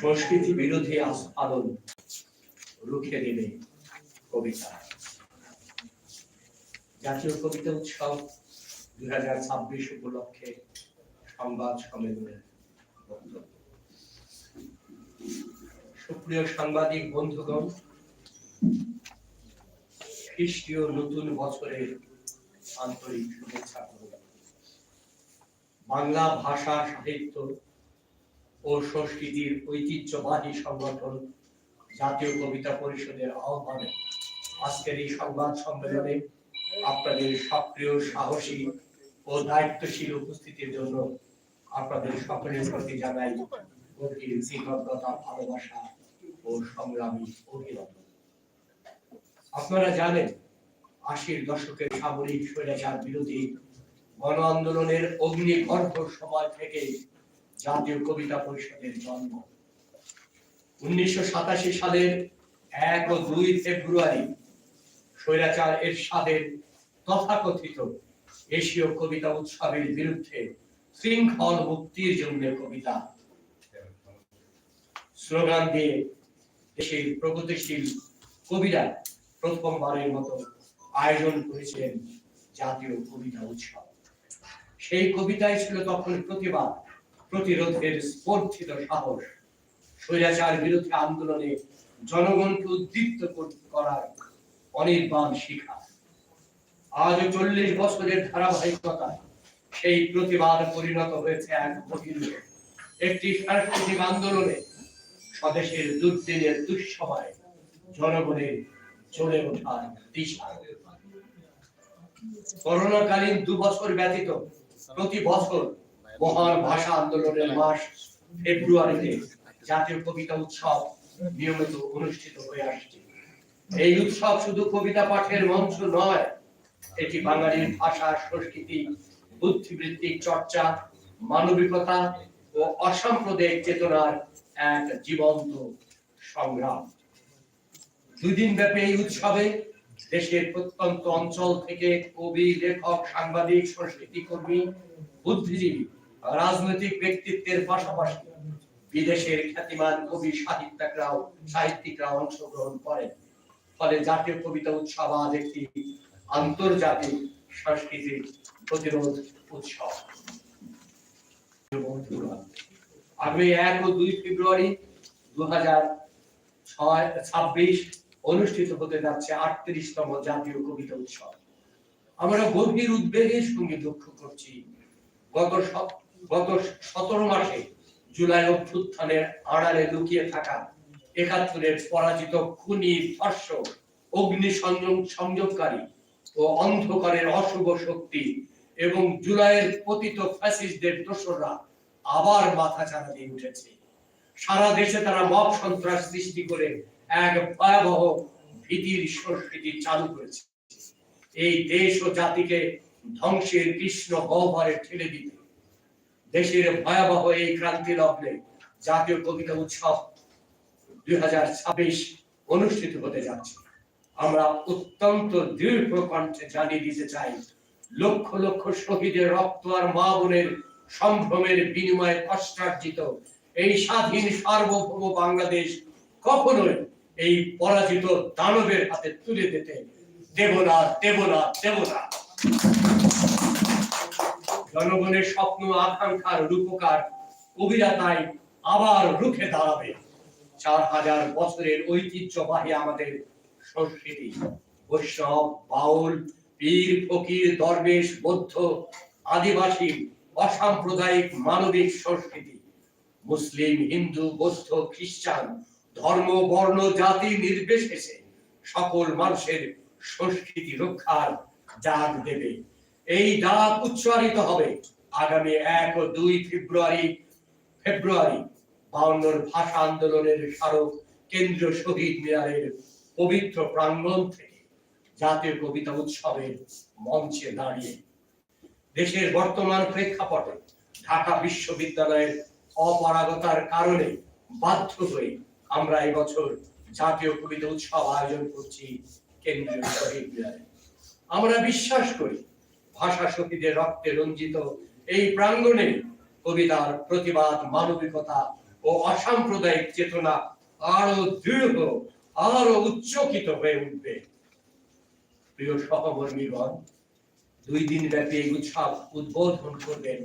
সংস্কৃতি বিরোধী আন্দোলন রুখে দেবে কবিতা। জাতীয় কবিতা উৎসব দুই হাজার ছাব্বিশ উপলক্ষে সংবাদ সম্মেলনের বক্তব্য। সুপ্রিয় সাংবাদিক, বন্ধুগণ, খ্রিস্টীয় নতুন বছরের আন্তরিক শুভেচ্ছা বাংলা ভাষা সাহিত্য ও সংস্কৃতির ঐতিহ্যবাহী সংগঠন জাতীয় কবিতা পরিষদের আহ্বানে আজকের এই সংবাদ সম্মেলনে আপনাদের সক্রিয় সাহসী ও দায়িত্বশীল উপস্থিতির জন্য আপনাদের সকলের প্রতি জানাই গভীর কৃতজ্ঞতা, ভালোবাসা ও সংগ্রামী অভিনন্দন আপনারা জানেন, আশির দশকের সামরিক স্বৈরাচার বিরোধী গণ আন্দোলনের অগ্নিগর্ভ সময় থেকে জাতীয় কবিতা পরিষদের জন্ম। উনিশশো সাতাশি সালের এক ও দুই ফেব্রুয়ারি স্বৈরাচার এরশাদের তথাকথিত এশীয় কবিতা উৎসবের বিরুদ্ধে শৃঙ্খল মুক্তির জন্য কবিতা। স্লোগান দিয়ে দেশের প্রগতিশীল কবিরা প্রথমবারের মতো আয়োজন করেছিলেন জাতীয় কবিতা উৎসব। সেই কবিতায় ছিল তখন প্রতিবাদ, প্রতিরোধের স্পর্ধিত সাহস, স্বৈরাচার বিরুদ্ধে আন্দোলনে জনগণকে উদ্দীপ্ত কর- করার অনির্বাণ শিখা। আজ চল্লিশ বছরের ধারাবাহিকতায় সেই প্রতিবাদ পরিণত হয়েছে এক অভিনয়ে একটি সাংস্কৃতিক আন্দোলনে স্বদেশের দুর্দিনের দুঃসময় জনগণের চলে ওঠার দিশা করোনাকালীন দু বছর ব্যতীত প্রতি বছর মহান ভাষা আন্দোলনের মাস ফেব্রুয়ারিতে জাতীয় কবিতা উৎসব নিয়মিত অনুষ্ঠিত হয়ে আসছে। এই উৎসব শুধু কবিতা পাঠের মঞ্চ নয়, এটি বাঙালির ভাষা, সংস্কৃতি বুদ্ধিবৃত্তিক চর্চা, মানবিকতা ও অসাম্প্রদায়িক চেতনার এক জীবন্ত সংগ্রাম। দুদিন ব্যাপী এই উৎসবে দেশের প্রত্যন্ত অঞ্চল থেকে কবি, লেখক, সাংবাদিক, সংস্কৃতি কর্মী, বুদ্ধিজীবী, রাজনৈতিক ব্যক্তিত্বের পাশাপাশি বিদেশের খ্যাতিমান কবি, সাহিত্যিকরাও সাহিত্যিকরাও অংশগ্রহণ করেন। ফলে জাতীয় কবিতা উৎসব আজ একটি আন্তর্জাতিক সাংস্কৃতিক প্রতিরোধ উৎসব। আগামী এক ও দুই ফেব্রুয়ারি দু হাজার ছয়, ছাব্বিশ অনুষ্ঠিত হতে যাচ্ছে আটত্রিশতম জাতীয় কবিতা উৎসব। আমরা গভীর উদ্বেগের সঙ্গে লক্ষ্য করছি, গত গত সতেরো মাসে জুলাই অভ্যুত্থানের আড়ালে লুকিয়ে থাকা একাত্তরের পরাজিত খুনি ধর্ষক অগ্নি সংযোগ সংযোগকারী ও অন্ধকারের অশুভ শক্তি এবং জুলাইয়ের পতিত ফ্যাসিস্টদের দোসররা আবার মাথা চারা দিয়ে উঠেছে। সারা দেশে তারা মব সন্ত্রাস সৃষ্টি করে এক ভয়াবহ ভীতির সংস্কৃতি চালু করেছে। এই দেশ ও জাতিকে ধ্বংসের কৃষ্ণ গহ্বরে ঠেলে দিতে দেশের ভয়াবহ এই ক্রান্তি লগ্নে জাতীয় কবিতা উৎসব দুই হাজার ছাব্বিশ অনুষ্ঠিত হতে যাচ্ছে। আমরা অত্যন্ত দৃঢ় কণ্ঠে জানিয়ে দিতে চাই, লক্ষ লক্ষ শহীদের রক্ত আর মা বোনের সম্ভ্রমের বিনিময়ে কষ্টার্জিত এই স্বাধীন সার্বভৌম বাংলাদেশ কখনোই এই পরাজিত দানবের হাতে তুলে দিতে দেব না দেব না দেব না। জনগণের স্বপ্ন, আকাঙ্ক্ষার রূপকার কবিরা আবার রুখে দাঁড়াবে। চার হাজার বছরের ঐতিহ্যবাহী আমাদের সংস্কৃতি, বৈষ্ণব, বাউল, পীর, ফকির, দরবেশ, বৌদ্ধ, আদিবাসী অসাম্প্রদায়িক মানবিক সংস্কৃতি। মুসলিম, হিন্দু, বৌদ্ধ, খ্রিস্টান, ধর্ম, বর্ণ, জাতি নির্বিশেষে সকল মানুষের সংস্কৃতি রক্ষার ডাক দেবে। এই ডাক উচ্চারিত হবে আগামী এক ও দুই ফেব্রুয়ারি ফেব্রুয়ারি বাউন্নর ভাষা আন্দোলনের স্মারক কেন্দ্রীয় শহীদ মিনারের পবিত্র প্রাঙ্গণ থেকে জাতীয় কবিতা উৎসবের মঞ্চে দাঁড়িয়ে দেশের বর্তমান প্রেক্ষাপটে ঢাকা বিশ্ববিদ্যালয়ের অপারগতার কারণে বাধ্য হয়ে আমরা এই বছর জাতীয় কবিতা উৎসব আয়োজন করছি কেন্দ্রীয় শহীদ মিনারে আমরা বিশ্বাস করি ভাষা শহীদের রক্তে রঞ্জিত এই প্রাঙ্গণে কবিতার প্রতিবাদ, মানবিকতা ও অসাম্প্রদায়িক চেতনা আরও দৃঢ় আরও উচ্চকিত হয়ে উঠবে। প্রিয় সহকর্মীগণ দুই দিন ব্যাপী এই উৎসব উদ্বোধন করবেন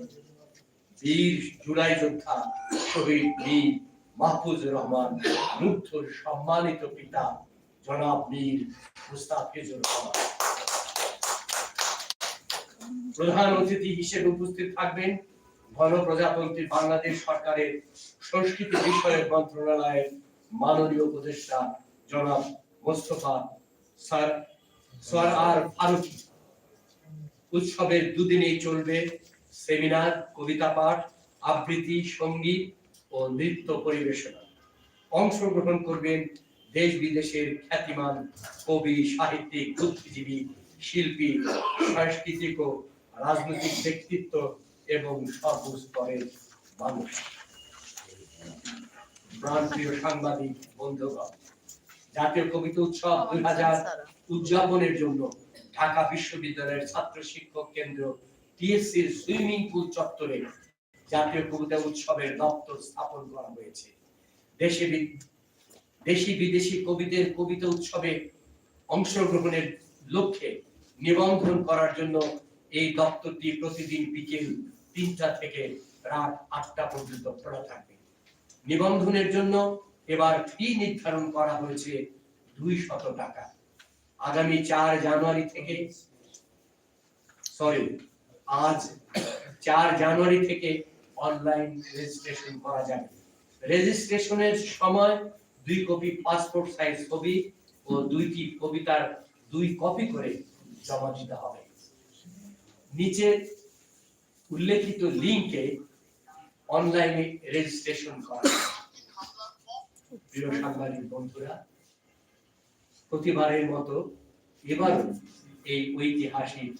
বীর জুলাই যোদ্ধা শহীদ বীর মাহফুজুর রহমান সম্মানিত পিতা জনাব মুস্তাফিজুর রহমান। প্রধান অতিথি হিসেবে উপস্থিত থাকবেন গণপ্রজাতন্ত্রী বাংলাদেশ সরকারের সংস্কৃতি বিষয়ক মন্ত্রণালয়ের মাননীয় উপদেষ্টা জনাব মোস্তফা স্যার স্যার আর ফারুকি। উৎসবের দুদিনেই চলবে সেমিনার, কবিতা পাঠ, আবৃত্তি, সংগীত ও নৃত্য পরিবেশনা। অংশগ্রহণ করবেন দেশ বিদেশের খ্যাতিমান কবি, সাহিত্যিক, বুদ্ধিজীবী, শিল্পী, সাংস্কৃতিক ও রাজনৈতিক ব্যক্তিত্ব এবং সর্বস্তরের মানুষ। প্রাণপ্রিয় সাংবাদিক, বন্ধুগণ, জাতীয় কবিতা উৎসব দুই হাজার উদযাপনের জন্য ঢাকা বিশ্ববিদ্যালয়ের ছাত্র শিক্ষক কেন্দ্র টিএসসির সুইমিং পুল চত্বরে জাতীয় কবিতা উৎসবের দপ্তর স্থাপন করা হয়েছে। দেশে দেশি বিদেশি কবিদের কবিতা উৎসবে অংশগ্রহণের লক্ষ্যে নিবন্ধন করার জন্য এই দপ্তরটি প্রতিদিন বিকেল তিনটা থেকে রাত আটটা পর্যন্ত খোলা থাকবে। নিবন্ধনের জন্য এবার ফি নির্ধারণ করা হয়েছে দুই শত টাকা। আগামী চার জানুয়ারি থেকে সরি আজ চার জানুয়ারি থেকে অনলাইন রেজিস্ট্রেশন করা যাবে। রেজিস্ট্রেশনের সময় দুই কপি পাসপোর্ট সাইজ ছবি ও দুইটি কবিতার দুই কপি করে জমা দিতে হবে। নিচে উল্লেখিত লিংকে অনলাইনে রেজিস্ট্রেশন করা। প্রিয় সাংবাদিক বন্ধুরা প্রতিবারের মতো এবারও এই ঐতিহাসিক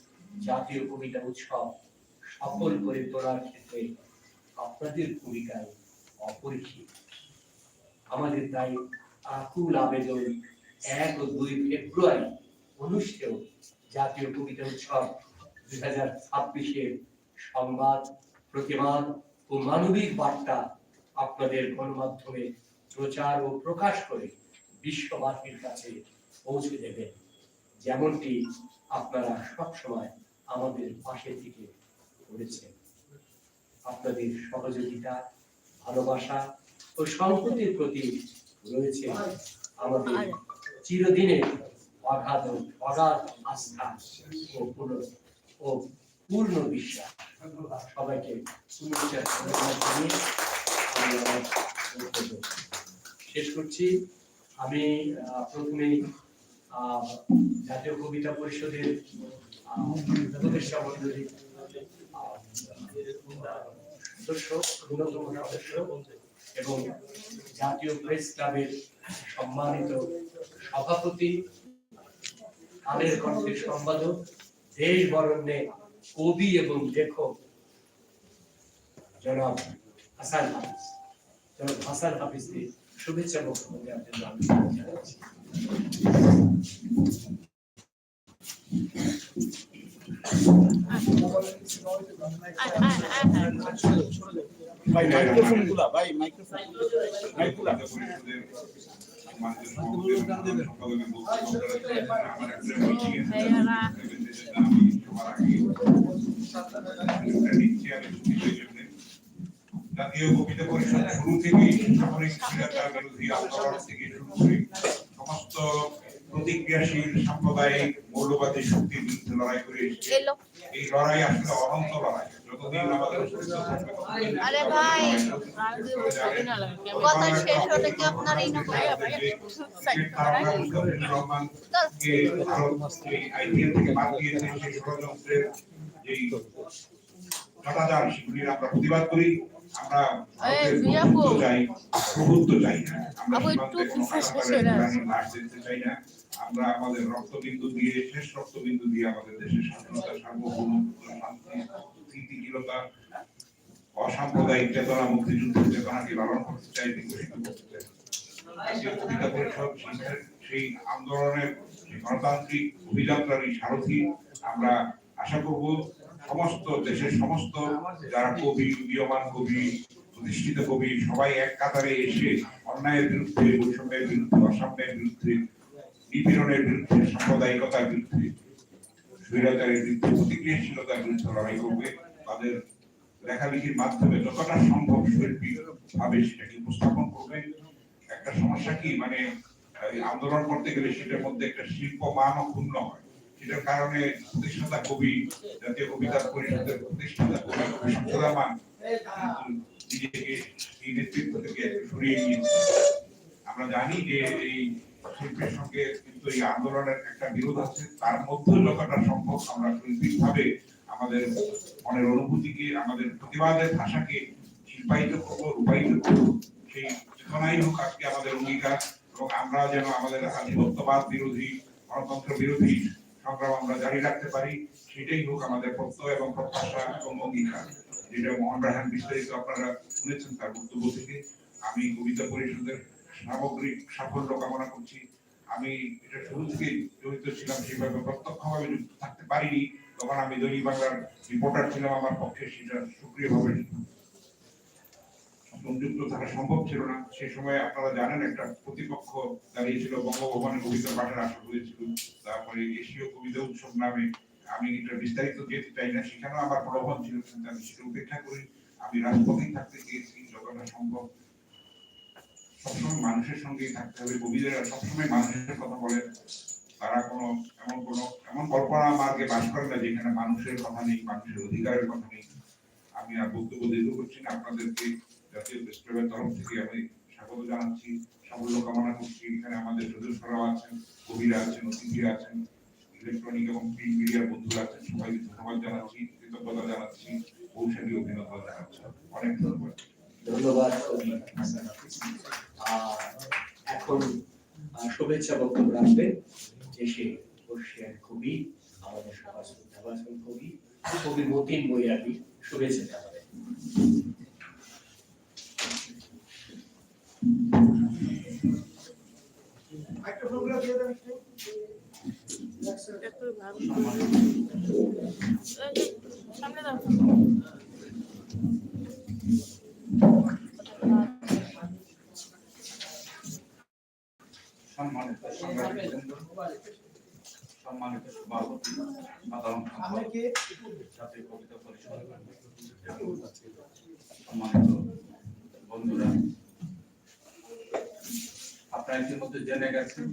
জাতীয় কবিতা উৎসব সফল করে তোলার ক্ষেত্রে আপনাদের ভূমিকায় অপরিসীম। আমাদের তাই আকুল আবেদন এক ও দুই ফেব্রুয়ারি অনুষ্ঠেয় জাতীয় কবিতা উৎসব দুই হাজার ছাব্বিশের সংবাদ, প্রতিবাদ ও মানবিক বার্তা আপনাদের গণমাধ্যমে প্রচার ও প্রকাশ করে বিশ্ববাসীর কাছে পৌঁছে দেবেন। যেমনটি আপনারা সবসময় আমাদের পাশে থেকে করেছেন। আপনাদের সহযোগিতা, ভালোবাসা ও সংহতির প্রতি রয়েছে আমাদের চিরদিনের অগাধ অগাধ আস্থা ও পূর্ণ ও পূর্ণ বিশ্বাস। সবাইকে শেষ করছি। আমি প্রথমেই জাতীয় কবিতা পরিষদের মন্ডলী এবং জাতীয় প্রেস ক্লাবের সম্মানিত সভাপতি কালের কণ্ঠের সম্পাদক, দেশ বরণ্যে কবি এবং লেখক জনাব হাসান হাফিজ। জনাব হাসান হাফিজকে শুভেচ্ছা বক্তব্য দেওয়ার জন্য। আমি জানাচ্ছি ভাই মাইক্রোফোনগুলা ভাই মাইক্রোফোন। মাইকগুলা জাতীয় কবিতা পরিষদ শুরু থেকেই সমস্ত প্রতিক্রিয়াশীল সাম্প্রদায়িক মৌলবাদী শক্তির বিরুদ্ধে লড়াই করে এসেছে এই লড়াই আসলে অনন্ত লড়াই এই আমরা প্রতিবাদ করি আমরা প্রভুত্ব চাই না। আমরা না। আমরা আমাদের রক্তবিন্দু দিয়ে শেষ রক্তবিন্দু দিয়ে আমাদের দেশের স্বাধীনতা সার্বভৌমত্ব স্থিতিশীলতা অসাম্প্রদায়িক চেতনা মুক্তিযুদ্ধের চেতনাকে লালন করতে চাই বিকশিত করতে চাই। কবিতা পরিষদ সেই- আন্দোলনের গণতান্ত্রিক অভিযাত্রার এই সারথি আমরা আশা করব। সমস্ত দেশের সমস্ত যারা কবি উদীয়মান কবি, প্রতিষ্ঠিত কবি, সবাই এক কাতারে এসে অন্যায়ের বিরুদ্ধে, বৈষম্যের বিরুদ্ধে, অসাম্যের বিরুদ্ধে, নিপীড়নের বিরুদ্ধে, সাম্প্রদায়িকতার বিরুদ্ধে, স্বৈরাচারের বিরুদ্ধে, প্রতিক্রিয়াশীলতার বিরুদ্ধে লড়াই করবে, তাদের লেখালেখির মাধ্যমে যতটা সম্ভব শৈল্পিক ভাবে সেটাকে উপস্থাপন করবে। একটা সমস্যা কি? মানে আন্দোলন করতে গেলে সেটার মধ্যে একটা শিল্প মানও ক্ষুণ্ণ হয়। সেটার কারণে প্রতিষ্ঠাতা কবি, জাতীয় কবিতা পরিষদের প্রতিষ্ঠাতা কবি শামসুজ্জামান নিজেকে এই নেতৃত্ব থেকে সরিয়ে নিয়েছে আমরা জানি যে এই শিল্পের সঙ্গে কিন্তু এই আন্দোলনের একটা বিরোধ আছে, তার মধ্যেও যতটা সম্ভব আমরা শৈল্পিক ভাবে আমাদের মনের অনুভূতিকে, আমাদের প্রতিবাদের ভাষাকে শিল্পায়িত করব, রূপায়িত করব, সেই চেতনাই হোক আজকে আমাদের অঙ্গীকার। এবং আমরা যেন আমাদের আধিপত্যবাদ বিরোধী, গণতন্ত্র বিরোধী সংগ্রাম আমরা জারি রাখতে পারি, সেটাই হোক আমাদের প্রত্যয় এবং প্রত্যাশা এবং অঙ্গীকার। যেটা মোহন রাহান বিস্তারিত আপনারা শুনেছেন তার বক্তব্য থেকে। আমি কবিতা পরিষদের সামগ্রিক সাফল্য কামনা করছি। আমি এটা শুরু থেকে জড়িত ছিলাম, সেভাবে প্রত্যক্ষভাবে যুক্ত থাকতে পারিনি। তখন আমি দৈনিক বাংলার রিপোর্টার ছিলাম আমার পক্ষে, সেটা সক্রিয়ভাবে সংযুক্ত থাকা সম্ভব ছিল না। সেই সময় আপনারা জানেন, একটা প্রতিপক্ষ দাঁড়িয়েছিল, বঙ্গভবনে কবিতা পাঠের আশা করেছিল। তারপরে এশীয় কবিতা উৎসব নামে আমি এটা বিস্তারিত যেতে চাই না। সেখানেও আমার প্রলোভন ছিল, কিন্তু আমি সেটা উপেক্ষা করি। আমি রাজপথেই থাকতে চেয়েছি, যতটা সম্ভব। সবসময় মানুষের সঙ্গেই থাকতে হবে। কবিদেরা সবসময় মানুষের কথা বলেন তারা কোনো এমন কোনো এমন কল্পনা মার্গে বাস করে না, যেখানে মানুষের কথা নেই, মানুষের অধিকারের কথা নেই। আমি আর বক্তব্য দীর্ঘ করছি না। আপনাদেরকে জাতীয় তরফ থেকে আমি স্বাগত জানাচ্ছি। সাফল্য কামনা করছি। এখানে আমাদের সদস্যরাও আছেন, কবিরা আছেন, অতিথিরা আছেন ইলেকট্রনিক এবং প্রিন্ট মিডিয়ার বন্ধুরা আছেন। সবাইকে ধন্যবাদ জানাচ্ছি, কৃতজ্ঞতা জানাচ্ছি কৌশলী জানাচ্ছি। অনেক ধন্যবাদ। ধন্যবাদ শুভেচ্ছা বক্তব্য রাখবেন এসে বর্ষিয়ার কবি, আমাদের সবার শ্রদ্ধাভাজন কবি কবি মতিন বৈরাগী। শুভেচ্ছা একটু ভালো সামনে দাও সম্মানিত সভাপতি সাধারণ কবিতা পরিষদ সম্মানিত বন্ধুরা ইতিমধ্যে জেনে গেছেন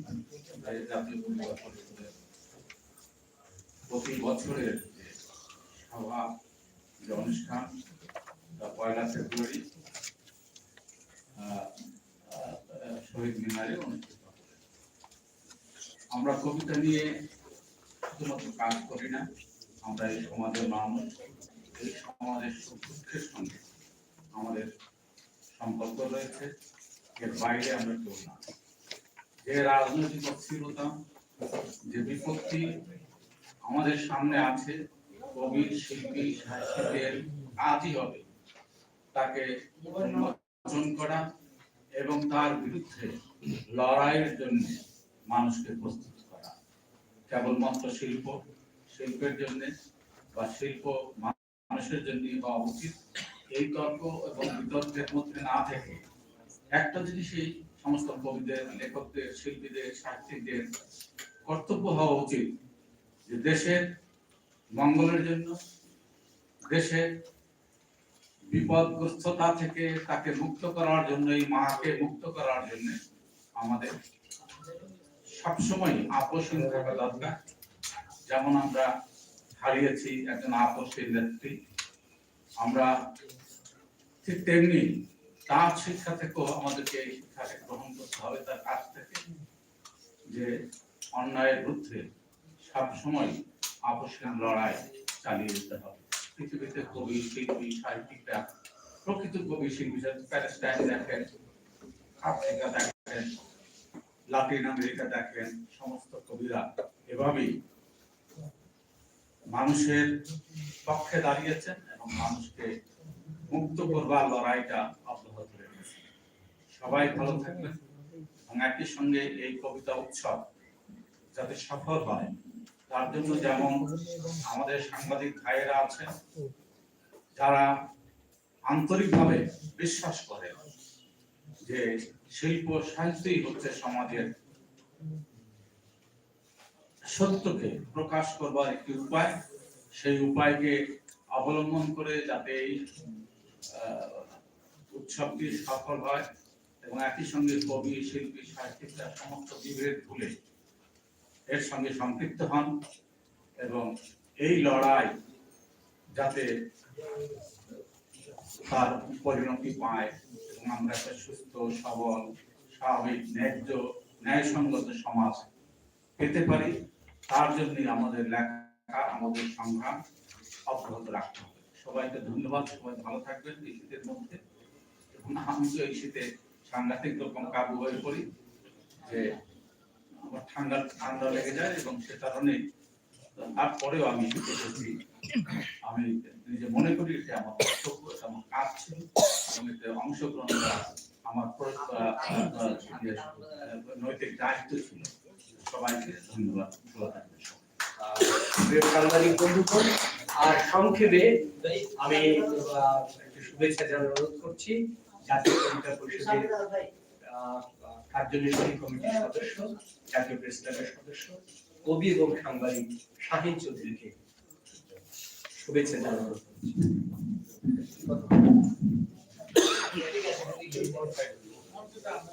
পরিষদের প্রতি বছরের সভা, যে অনুষ্ঠান পয়লা ফেব্রুয়ারি শহীদ মিনারে অনুষ্ঠিত আমরা কবিতা নিয়ে শুধুমাত্র কাজ করি না, আমরা এই সমাজের মানুষ, এই সমাজের সুখ দুঃখের সঙ্গে আমাদের সম্পর্ক রয়েছে। এর বাইরে আমরা কেউ না। যে রাজনৈতিক অস্থিরতা, যে বিপত্তি আমাদের সামনে আছে কবি শিল্পী, সাহিত্যিকের কাজই হবে। তাকে উন্মোচন করা এবং তার বিরুদ্ধে লড়াইয়ের জন্য মানুষকে প্রস্তুত করা। কেবলমাত্র শিল্প, শিল্পের জন্য বা শিল্প মানুষের জন্য হওয়া উচিত। এই তর্ক এবং বিতর্কের মধ্যে না থেকে একটা জিনিসই সমস্ত কবিদের, লেখকদের, শিল্পীদের, সাহিত্যিকদের কর্তব্য হওয়া উচিত যে দেশের মঙ্গলের জন্য, দেশের বিপদগ্রস্ততা থেকে তাকে মুক্ত করার জন্য, এই মাকে মুক্ত করার জন্য আমাদের সবসময় আপোষহীন থাকা দরকার। যেমন আমরা হারিয়েছি একজন আপোষহীন নেত্রী, আমরা ঠিক তেমনি তার শিক্ষা থেকেও আমাদেরকে এই শিক্ষাকে গ্রহণ করতে হবে, তার কাছ থেকে যে অন্যায়ের বিরুদ্ধে সবসময় আপোষহীন লড়াই চালিয়ে যেতে হবে। পৃথিবীতে কবি, শিল্পী, সাহিত্যিকরা, প্রকৃত কবি, শিল্পী প্যালেস্টাইন দেখেন, আফ্রিকা দেখেন, লাতিন আমেরিকা দেখেন, সমস্ত কবিরা এভাবেই মানুষের পক্ষে দাঁড়িয়েছেন এবং মানুষকে মুক্ত করবার লড়াইটা অব্যাহত রেখেছেন সবাই ভালো থাকবেন এবং একই সঙ্গে এই কবিতা উৎসব যাতে সফল হয়, তার জন্য যেমন আমাদের সাংবাদিক ভাইয়েরা আছেন, যারা আন্তরিকভাবে বিশ্বাস করে যে শিল্প সাহিত্যই হচ্ছে সমাজের সত্যকে প্রকাশ করবার একটি উপায়, সেই উপায়কে অবলম্বন করে যাতে এই উৎসবটি সফল হয় এবং একই সঙ্গে কবি, শিল্পী, সাহিত্যিকরা সমস্ত বিভেদ ভুলে এর সঙ্গে সম্পৃক্ত হন এবং এই লড়াই যাতে তার পরিণতি পায় এবং আমরা একটা সুস্থ, সবল, স্বাভাবিক, ন্যায্য, ন্যায়সঙ্গত সমাজ পেতে পারি, তার জন্য আমাদের লেখা, আমাদের সংগ্রাম অব্যাহত রাখতে হবে। সবাইকে ধন্যবাদ সবাই ভালো থাকবেন এই শীতের মধ্যে। এবং আমি তো এই শীতে সাংঘাতিক রকম কাবু হয়ে পড়ি যে আমার ঠান্ডা ঠান্ডা লেগে যায় এবং সে কারণে তারপরেও আমি এসেছি আমি নিজে মনে করি যে আমার কর্তব্য এটা আমার কাজ ছিল এবং এতে অংশগ্রহণ করা আমার ইয়ে, নৈতিক দায়িত্ব ছিল। সবাইকে ধন্যবাদ ভালো থাকবেন প্রিয় সাংবাদিক বন্ধুগণ, আর সংক্ষেপে আমি শুভেচ্ছা জানার অনুরোধ করছি। জাতীয় কবিতা পরিষদের কার্যনির্বাহী কমিটির সদস্য, জাতীয় প্রেস ক্লাবের সদস্য, কবি এবং সাংবাদিক শাহিন চৌধুরীকে শুভেচ্ছা জানার অনুরোধ করছি কি রে ভাই? ভাই, কি সামনে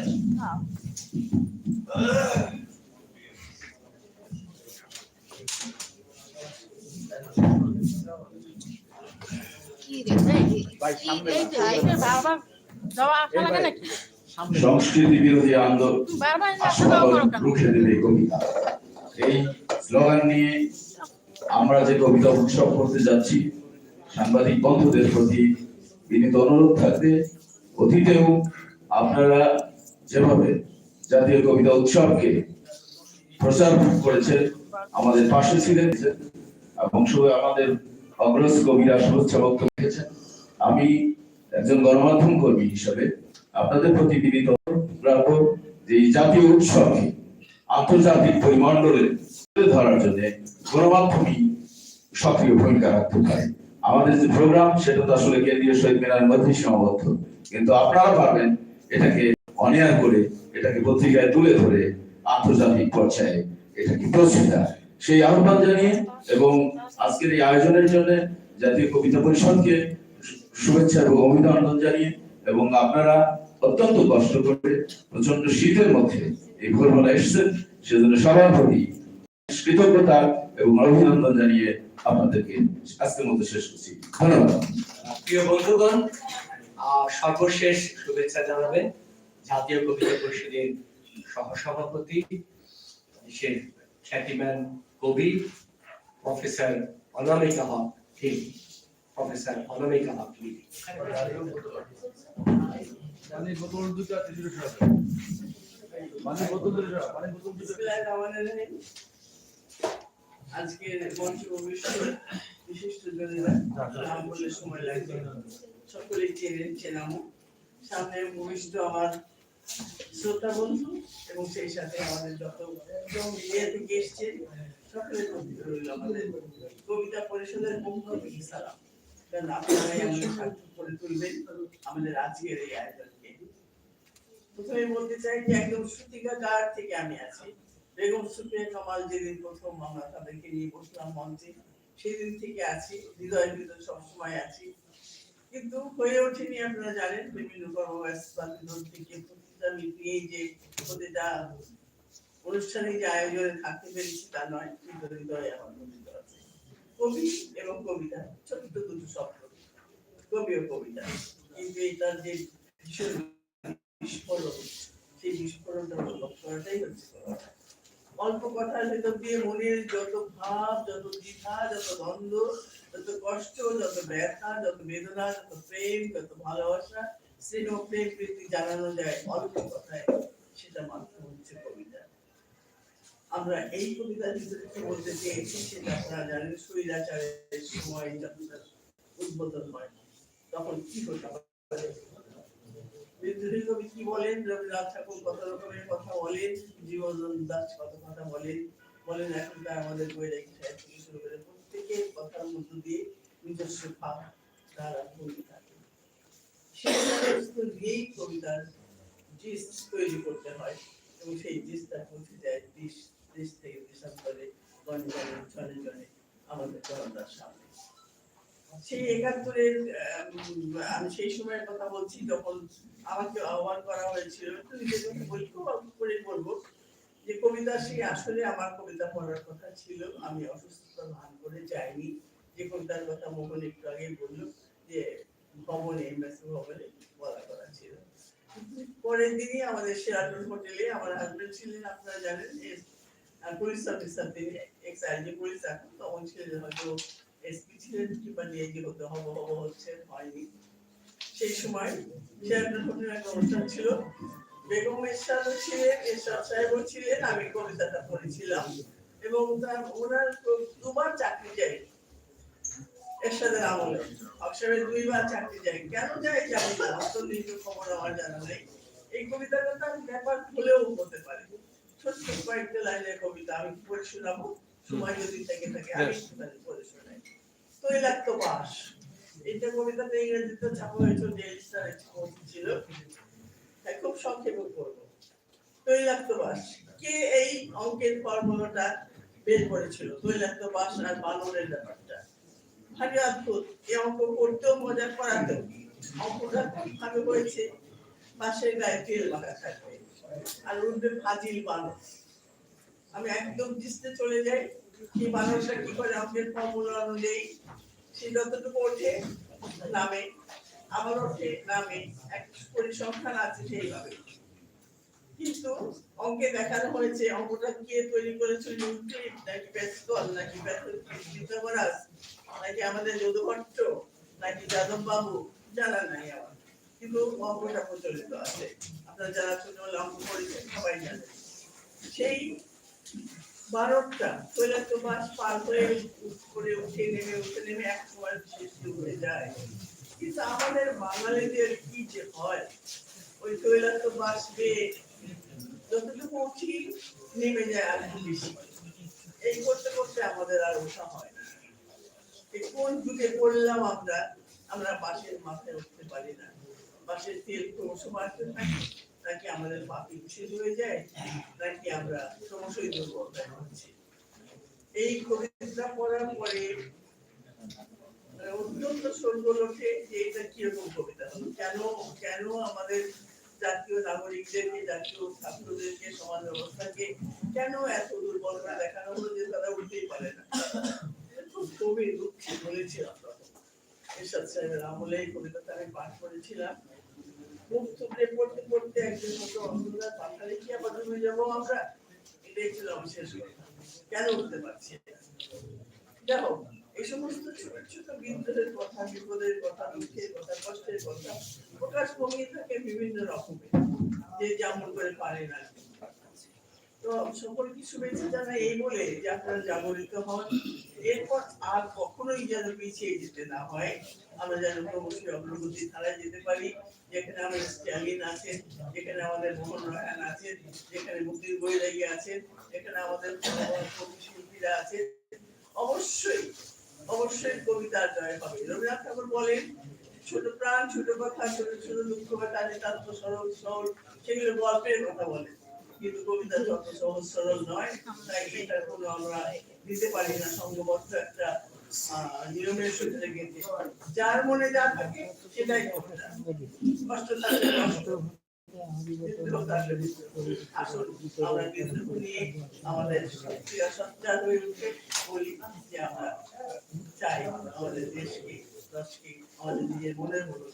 এই না। যে আইনের বারবার দেওয়া আসা লাগে নাকি সংস্কৃতি বিরোধী আন্দোলন এই স্লোগান নিয়ে আমরা যে কবিতা উৎসব করতে যাচ্ছি, সাংবাদিক বন্ধুদের প্রতি বিনীত অনুরোধ থাকবে, অতীতেও আপনারা যেভাবে জাতীয় কবিতা উৎসবকে প্রচার করেছেন, আমাদের পাশে ছিলেন। এবং শুধু আমাদের অগ্রজ কবিরা শুভেচ্ছা বক্তব্য রেখেছেন। আমি একজন গণমাধ্যম কর্মী হিসাবে আপনাদের প্রতি বিনীত রাখব যে এই জাতীয় উৎসবকে আন্তর্জাতিক পরিমণ্ডলে তুলে ধরার জন্য গণমাধ্যমই সক্রিয় ভূমিকা রাখতে পারে। আমাদের যে প্রোগ্রাম সেটা তো আসলে কেন্দ্রীয় শহীদ মিনারের মধ্যে সীমাবদ্ধ। কিন্তু আপনারা পারবেন এটাকে অনিয়ার করে, এটাকে পত্রিকায় তুলে ধরে আন্তর্জাতিক পর্যায়ে এটাকে প্রশ্রিতা সেই আহ্বান জানিয়ে এবং আজকের এই আয়োজনের জন্য জাতীয় কবিতা পরিষদকে শুভেচ্ছা এবং অভিনন্দন জানিয়ে এবং আপনারা অত্যন্ত কষ্ট করে প্রচণ্ড শীতের মধ্যে এই ভোরবেলা এসেছেন, সেজন্য সবার প্রতি কৃতজ্ঞতা এবং অভিনন্দন জানিয়ে আপনাদেরকে আজকের মতো শেষ করছি। ধন্যবাদ। প্রিয় বন্ধুগণ সর্বশেষ শুভেচ্ছা জানাবেন জাতীয় কবিতা পরিষদের সহসভাপতি খ্যাতিমান কবি টিস্যু বোতল দুটো সরাও, বোতল দুটো বিসমিল্লাহিররহমানিররহিম। আজকের মঞ্চ বিশিষ্ট জনেরা নাম সময় লাগবে। সকলেই চেনেন চেনামো। সামনে ভবিষ্য আমার শ্রোতা বন্ধু এবং সেই সাথে আমাদের যত মিডিয়া থেকে এসছে কবিতা পরিষদের আমাদের আজকের এই আয়োজনকে। প্রথমে বলতে চাই যে একদম সূতিকাগার থেকে আমি আছি। বেগম সুফিয়া কামাল যেদিন প্রথম আমরা তাদেরকে নিয়ে বসলাম মঞ্চে, সেদিন থেকে আছি। হৃদয়ের ভিতর সবসময় আছি। কিন্তু হয়ে ওঠেনি আপনারা জানেন, বিভিন্ন কর্মব্যস্ততার ভিতর থেকে প্রতিটা মিটিয়ে যে প্রতিটা অনুষ্ঠানে যে আয়োজনে থাকতে পেরেছি তা নয় আমার আছে কবি এবং কবিতা, ছোট্ট দুটো শব্দ কবি ও কবিতা। কিন্তু এটার যে বিস্ফোরণ, সেই বিস্ফোরণটা অনুভব করাটাই হচ্ছে। অল্প কথার ভেতর দিয়ে মনের যত ভাব, যত দ্বিধা, যত দ্বন্দ্ব, যত কষ্ট, যত ব্যথা, যত বেদনা, যত প্রেম, যত ভালোবাসা, স্নেহ, প্রেম প্রীতি জানানো যায় অল্প কথায়, সেটা মাত্র আমরা এই কবিতার ভিতরে কি বলতে চেয়েছি সেটা আপনারা জানেন, স্বৈরাচারের সময় যখন উদ্বোধন হয়, তখন কি হতে কি বলেন? রবীন্দ্রনাথ ঠাকুর কত রকমের কথা বলেন জীবন দাস কত কথা বলেন? বলেন, এখনকার আমাদের বৈরাগী সাহিত্য থেকে শুরু করে প্রত্যেকের কথার মধ্য দিয়ে নিজস্ব ভাব তারা বলে থাকে। সেই কবিতার তৈরি করতে হয় এবং সেই জিসটা পৌঁছে যায় দেশ থেকে দেশান্তরে গণে গণে জনে জনে আমাদের জনতার সামনে সেই একাত্তরের আমি সেই সময়ের কথা বলছি, যখন আমাকে আহ্বান করা হয়েছিল বলি করে বলব যে কবিতা সেই আসলে আমার কবিতা পড়ার কথা ছিল। আমি অসুস্থতা ভান করে যাইনি। যে কবিতার কথা মোহন একটু আগেই বলল যে, ভবনে এমএসি ভবনে বলা করা ছিল। পরের দিনই আমাদের শেরাটন হোটেলে আমার হাজবেন্ড ছিলেন, আপনারা জানেন যে পুলিশ অফিসার তিনি এক্স আইজি পুলিশ এখন তখন ছিলেন হয়তো এসপি ছিলেন কিংবা ডিআইজি হতে হব হব হচ্ছে হয়নি সেই সময় শেরাটন হোটেলে একটা অনুষ্ঠান ছিল বেগম এরশাদও ছিলেন এরশাদ সাহেবও ছিলেন আমি কবিতাটা পড়েছিলাম এবং তার ওনার দুবার চাকরি যাই এরশাদের আমলে অক্সরের দুইবার চাকরি যাই কেন যাই জানি না অন্তর্নিহিত খবর আমার জানা নেই এই কবিতাটা তার ব্যাপার ভুলেও হতে পারে ছোট্ট কয়েকটা লাইনের কবিতা আমি পড়ে শোনাবো। সময় যদি থেকে থাকে আমি একটুখানি পড়ে শোনাই। তৈলাক্ত বাস এটা কবিতাটা ইংরেজিতে ছাপা হয়েছিল ডেইলি স্টার ছিল। খুব সংক্ষেপে করব তৈলাক্ত বাস কে এই অঙ্কের ফর্মুলাটা বের করেছিল? তৈলাক্ত বাস আর বানরের ব্যাপারটা। ভারী অদ্ভুত। এই অঙ্ক করতেও মজা করাতেও। অঙ্কটা ভাবে হয়েছে। বাসের গায়ে তেল মাখা থাকবে। আর উঠবে ফাজিল আমি একদম চলে যাই বানরটা কি করে অঙ্কের ফর্মুলা অনুযায়ী, সে যতটুকু ওঠে, নামে। আবার ওঠে, নামে। এক পরিসংখ্যান আছে সেইভাবে। কিন্তু অঙ্কে দেখানো হয়েছে, অঙ্কটা কে তৈরি ইউক্লিড নাকি নাকি নাকি আমাদের যদুভট্ট, নাকি যাদব বাবু জানা নাই আমার। কিন্তু অঙ্কটা প্রচলিত আছে। আপনারা যারা ছোটবেলা অঙ্ক করেছেন সবাই জানেন। সেই বারোটা তৈলাক্ত বাস পার হয়ে করে উঠে নেমে উঠে নেমে এক সময় শেষ হয়ে যায়। কিন্তু আমাদের বাঙালিদের কি যে হয়? ওই তৈলাক্ত বাস বেয়ে যতটুকু উঠি নেমে যায় আর বেশি। এই করতে করতে আমাদের আর ওঠা হয় কোন যুগে পড়লাম আমরা আমরা বাসের মাথায় উঠতে পারি না। বাসের তেল ক্রমশ বাড়তে থাকে নাকি আমাদের পাপি শেষ হয়ে যায় নাকি আমরা ক্রমশই দুর্বল হয়ে এই কবিতা পড়ার পরে মানে অত্যন্ত সরগোল ওঠে যে এটা কীরকম কবিতা? কেন কেন আমাদের জাতীয় নাগরিকদেরকে জাতীয় ছাত্রদেরকে সমাজ ব্যবস্থাকে কেন এত দুর্বল করে দেখানো হলো যে তারা উঠতেই পারে না? এটা খুব দুঃখে বলেছিলাম তখন এরশাদ সাহেবের আমলে এই কবিতাটা আমি পাঠ করেছিলাম। মুখ থুবড়ে পড়তে পড়তে একজন মতো এই সমস্ত ছোট ছোট বিদ্রোহের কথা, বিপদের কথা কষ্টের কথা প্রকাশ ভঙ্গি থাকে বিভিন্ন রকমের, যে যেমন করে পারে না। তো এই বলে যে আপনারা জাগরিত হন। এরপর আর কখনোই যেন পিছিয়ে যেতে না হয়। আমরা যেন ক্রমশই অগ্রগতি ধারায় যেতে পারি। যেখানে আমাদের স্ট্যালিন আছেন, যেখানে আমাদের মোহন আছেন, যেখানে মুক্তির বৈরাগী আছেন, যেখানে আমাদের আছেন। অবশ্যই অবশ্যই কবিতার জয় হবে। রবীন্দ্রনাথ ঠাকুর বলেন, ছোট প্রাণ, ছোট কথা, ছোট ছোট দুঃখ কথা নিতান্ত সরল সরল। সেগুলো গল্পের কথা বলে কিন্তু কবিতা যত সহজ সরল নয় তাই এটা কোনো আমরা দিতে পারি না সঙ্গবদ্ধ একটা নিয়মের সূত্রে গেঁথে যার মনে যা থাকে সেটাই কবিতা কষ্ট চাই আমাদের দেশকে আমাদের নিজের মনের মতো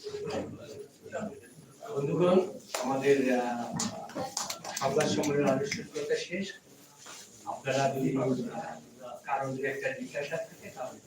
আমাদের সংবাদ সম্মেলন আনুষ্ঠানিকতা শেষ। আপনারা যদি কারণ একটা জিজ্ঞাসা থাকে তাহলে